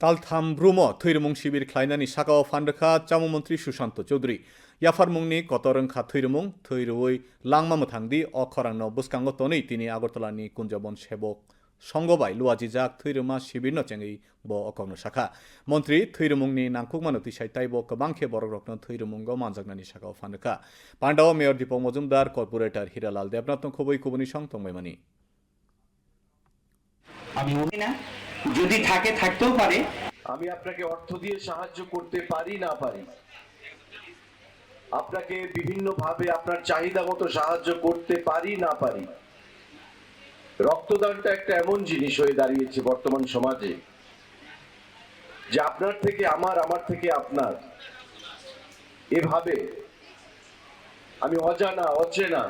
brumo thৈরমুং শিবির খ্লাইনানি সাকাও, ফান্ডখা, চামুমন্ত্রী সুশান্ত চৌধুরী। ইয়াফারমুংনি কতরংখা, থৈরমুং, থৈরুই লাংমামো থাংদি অখরাংনো বুসকাঙ্গ তনেই তিনি আগরতলানি কুঞ্জবন সেবক সংগবাই লুয়াজিজাক থৈরমা শিবিরনো Changi ব অকংনো শাখা। মন্ত্রী, থৈরমুংনি নাংকুকমানো তিসাই তাইব কবাংখে বরগ্রকনো থৈরমুঙ্গ, মানজাগনানি শাখাও ফান্ডখা। পান্ডাও মেয়র দীপক মজুমদার, কর্পোরেটর হিরালাল দেবনাথ, খবই, কুবনি সং তংমাইমানি আমি না যদি থাকে, থাকতেও পারে। আমি আপনাকে অর্থ দিয়ে সাহায্য করতে পারি না পারি, আপনাকে বিভিন্ন ভাবে আপনার চাহিদা মতো সাহায্য করতে পারি না পারি, রক্তদানটা একটা এমন জিনিস হয়ে দাঁড়িয়েছে বর্তমান সমাজে, যে আপনার থেকে আমার আমার থেকে আপনার। এভাবে আমি অজানা, অচেনা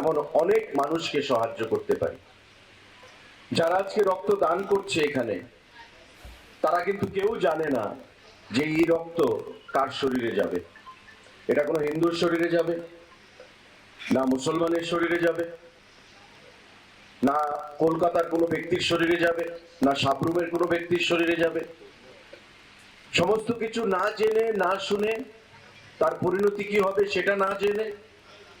এমন অনেক মানুষকে সাহায্য করতে পারি। যারা আজকে রক্ত দান করছে এখানে, তারা কিন্তু কেউ জানে না যে এই রক্ত কার শরীরে যাবে। এটা কোনো হিন্দুর শরীরে যাবে, না মুসলমানের শরীরে যাবে, না কলকাতার কোনো ব্যক্তির শরীরে যাবে, না সাবরুমের কোনো ব্যক্তির শরীরে যাবে। সমস্ত কিছু না জেনে, না শুনে তার পরিণতি কি হবে সেটা না জেনে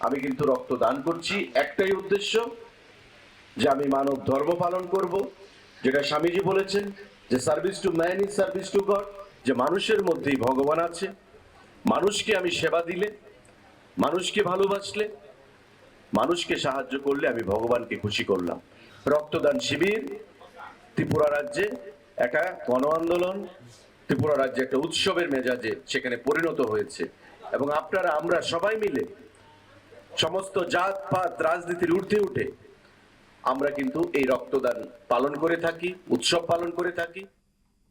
আমি কিন্তু রক্ত দান করছি। একটাই উদ্দেশ্য যে আমি মানব ধর্ম পালন করব, যেটা স্বামীজি বলেছেন, যে service to man is service to God যে মানুষের মধ্যেই ভগবান আছে। মানুষকে আমি সেবা দিলে, মানুষকে ভালোবাসলে, মানুষকে সাহায্য করলে আমি ভগবানকে খুশি করলাম। রক্তদান শিবির, ত্রিপুরা রাজ্যে একটা গণ আন্দোলন, ত্রিপুরা রাজ্যে একটা উৎসবের মেজাজে সেখানে পরিণত হয়েছে। এবং আপনারা, আমরা সবাই মিলে সমস্ত জাত, পাত, রাজনীতির ঊর্ধ্বে উঠে আমরা কিন্তু এই রক্তদান পালন করে থাকি উৎসব পালন করে থাকি।